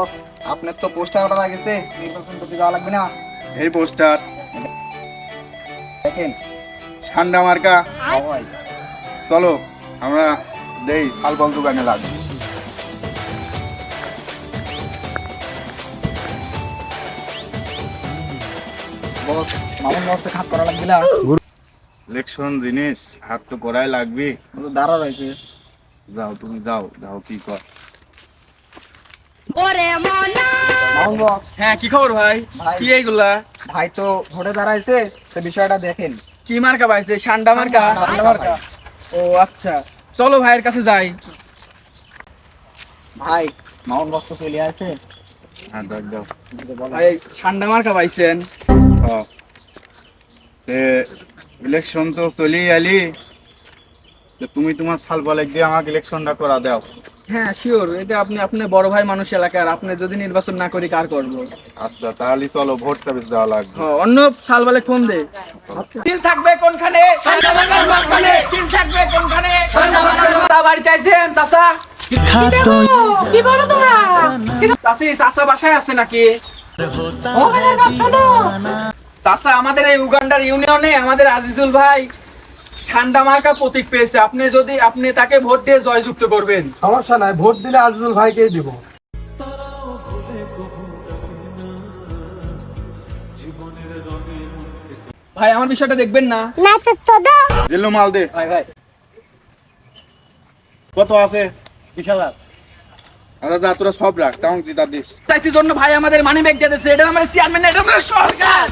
বস আপনার তো poster order গেছে নির্বাচন করতে যাওয়া লাগবে না। এই পোস্টার। দেখেন ঠান্ডা মার্কা। চলো আমরা দেই দোকানে লাগবে বস মামুন বসে খাত করা লাগবে না। ইলেকশন জিনিস হাত তো করাই লাগবে। দাঁড়া রয়েছে। যাও তুমি যাও যাও কি কর। ওরে মনা। হ্যাঁ কি খবর ভাই? ভাই। কি এইগুলা? ভাই তো ভোটে দাঁড়াইছে তো বিষয়টা দেখেন। কি মার্কা পাইছে সান্ডা মার্কা? মার্কা। ও আচ্ছা। চলো ভাইয়ের কাছে যাই। ভাই মামুন বস চলে আছে হ্যাঁ দাও দাও ভাই সান্ডা মার্কা পাইছেন। ইলেকশন তো চলেই আলি। তো তুমি তোমার সাল বলে দিয়ে আমাকে ইলেকশনটা করা দাও। হ্যাঁ শিওর এটা আপনি আপনি বড় ভাই মানুষ এলাকার আপনি যদি নির্বাচন না করি কার করব? আচ্ছা তাহলে চলো ভোটটা বেশ দেওয়া লাগবে। অন্য সাল বলে ফোন দে। সিল থাকবে কোনখানে? সিল থাকবে কোনখানে। বাড়িতে আইছেন চাচা? কি বলো তোমরা চাচি চাচা বাসায় আছে নাকি? চাচা আমাদের এই উগান্ডার ইউনিয়নে আমাদের আজিজুল ভাই সান্ডা মার্কা প্রতীক পেয়েছে। আপনি যদি আপনি তাকে ভোট দিয়ে জয়যুক্ত করবেন। সমস্যা নাই ভোট দিলে আজিজুল ভাইকেই দিব। ভাই আমার বিষয়টা দেখবেন না? না তো। দাও জিল্লু মাল দে। ভাই ভাই। কত আছে? বিশাল। যা তোরা সব রাখ তেমন জিতা দিস। চাইছি জন্য ভাই আমাদের মানি ব্যাগ দিয়েছে। এটা আমাদের চেয়ারম্যান এটা আমাদের সরকার।